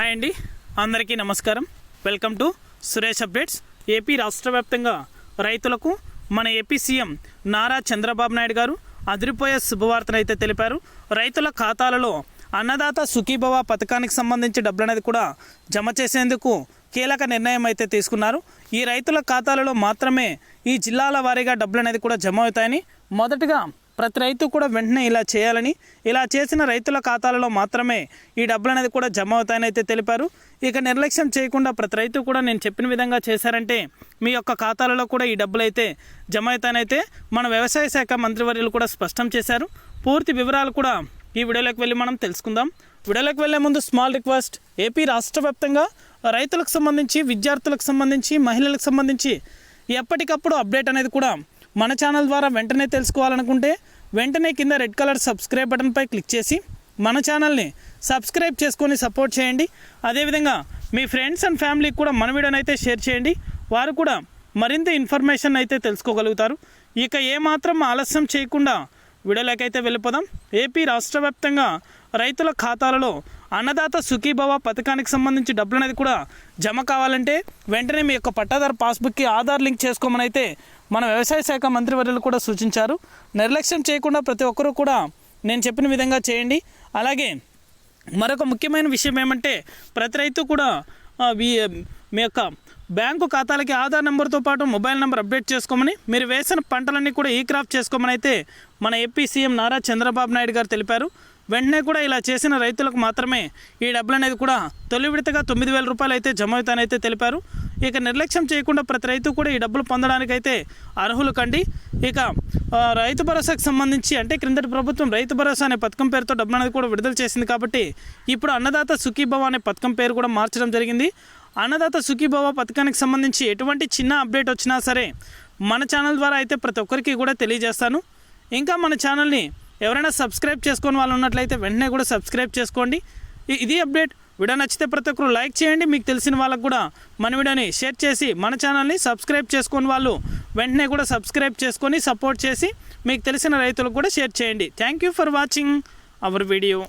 Hi అండి. అందరికీ నమస్కారం. Welcome to Suresh updates. AP రాష్ట్ర వ్యాప్తంగా రైతులకు మన ఏపీ సీఎం నారా చంద్రబాబు నాయుడు గారు అదిరిపోయే శుభవార్తను అయితే తెలిపారు. రైతుల ఖాతాలలో అన్నదాత సుఖీభవ పథకానికి సంబంధించి డబ్బులు అనేది కూడా జమ చేసేందుకు కీలక నిర్ణయం అయితే తీసుకున్నారు. ఈ రైతుల ఖాతాలలో మాత్రమే ఈ జిల్లాల వారీగా డబ్బులు అనేది కూడా జమ అవుతాయని మొదటగా ప్రతి రైతు కూడా వెంటనే ఇలా చేయాలని ఇలా చేసిన రైతుల ఖాతాలలో మాత్రమే ఈ డబ్బులు అనేది కూడా జమ అవుతాయని అయితే తెలిపారు. ఇక నిర్లక్ష్యం చేయకుండా ప్రతి రైతు కూడా నేను చెప్పిన విధంగా చేశారంటే మీ యొక్క ఖాతాలలో కూడా ఈ డబ్బులు అయితే జమ అవుతాయనైతే మన వ్యవసాయ శాఖ మంత్రివర్యులు కూడా స్పష్టం చేశారు. పూర్తి వివరాలు కూడా ఈ వీడియోలోకి వెళ్ళి మనం తెలుసుకుందాం. వీడియోలోకి వెళ్ళే ముందు స్మాల్ రిక్వెస్ట్ ఏపీ రాష్ట్ర వ్యాప్తంగా రైతులకు సంబంధించి విద్యార్థులకు సంబంధించి మహిళలకు సంబంధించి ఎప్పటికప్పుడు అప్డేట్ అనేది కూడా మన ఛానల్ ద్వారా వెంటనే తెలుసుకోవాలనుకుంటే వెంటనే కింద రెడ్ కలర్ సబ్స్క్రైబ్ బటన్పై క్లిక్ చేసి మన ఛానల్ని సబ్స్క్రైబ్ చేసుకొని సపోర్ట్ చేయండి. అదేవిధంగా మీ ఫ్రెండ్స్ అండ్ ఫ్యామిలీకి కూడా మన వీడియోని అయితే షేర్ చేయండి. వారు కూడా మరింత ఇన్ఫర్మేషన్ అయితే తెలుసుకోగలుగుతారు. ఇక ఏమాత్రం ఆలస్యం చేయకుండా వీడియోలోకి అయితే వెళ్ళిపోదాం. ఏపీ రాష్ట్ర వ్యాప్తంగా రైతుల ఖాతాలలో అన్నదాత సుఖీభవ పథకానికి సంబంధించి డబ్బులు అనేది కూడా జమ కావాలంటే వెంటనే మీ యొక్క పట్టాదారు పాస్బుక్కి ఆధార్ లింక్ చేసుకోమని అయితే మన వ్యవసాయ శాఖ మంత్రివర్యులు కూడా సూచించారు. నిర్లక్ష్యం చేయకుండా ప్రతి ఒక్కరూ కూడా నేను చెప్పిన విధంగా చేయండి. అలాగే మరొక ముఖ్యమైన విషయం ఏమంటే ప్రతి రైతు కూడా మీ యొక్క బ్యాంకు ఖాతాలకి ఆధార్ నెంబర్తో పాటు మొబైల్ నెంబర్ అప్డేట్ చేసుకోమని మీరు వేసిన పంటలన్నీ కూడా ఈ క్రాప్ చేసుకోమని అయితే మన ఏపీ సీఎం నారా చంద్రబాబు నాయుడు గారు తెలిపారు. వెంటనే కూడా ఇలా చేసిన రైతులకు మాత్రమే ఈ డబ్బులు అనేది కూడా తొలి విడతగా తొమ్మిది వేల రూపాయలు అయితే జమ అవుతానైతే తెలిపారు. ఇక నిర్లక్ష్యం చేయకుండా ప్రతి రైతు కూడా ఈ డబ్బులు పొందడానికైతే అర్హులు కండి. ఇక రైతు భరోసాకు సంబంధించి అంటే క్రిందటి ప్రభుత్వం రైతు భరోసా అనే పథకం పేరుతో డబ్బులు అనేది కూడా విడుదల చేసింది కాబట్టి ఇప్పుడు అన్నదాత సుఖీభవ అనే పథకం పేరు కూడా మార్చడం జరిగింది. అన్నదాత సుఖీభవ పథకానికి సంబంధించి ఎటువంటి చిన్న అప్డేట్ వచ్చినా సరే మన ఛానల్ ద్వారా అయితే ప్రతి ఒక్కరికి కూడా తెలియజేస్తాను. ఇంకా మన ఛానల్ని ఎవరైనా సబ్స్క్రైబ్ చేసుకొని వాళ్ళు ఉన్నట్లయితే వెంటనే కూడా సబ్స్క్రైబ్ చేసుకోండి. ఇది అప్డేట్. వీడియో నచ్చితే ప్రతి ఒక్కరు లైక్ చేయండి. మీకు తెలిసిన వాళ్ళకు కూడా మన వీడియోని షేర్ చేసి మన ఛానల్ని సబ్స్క్రైబ్ చేసుకొని వాళ్ళు వెంటనే కూడా సబ్స్క్రైబ్ చేసుకొని సపోర్ట్ చేసి మీకు తెలిసిన రైతులకు కూడా షేర్ చేయండి. Thank you for watching our video.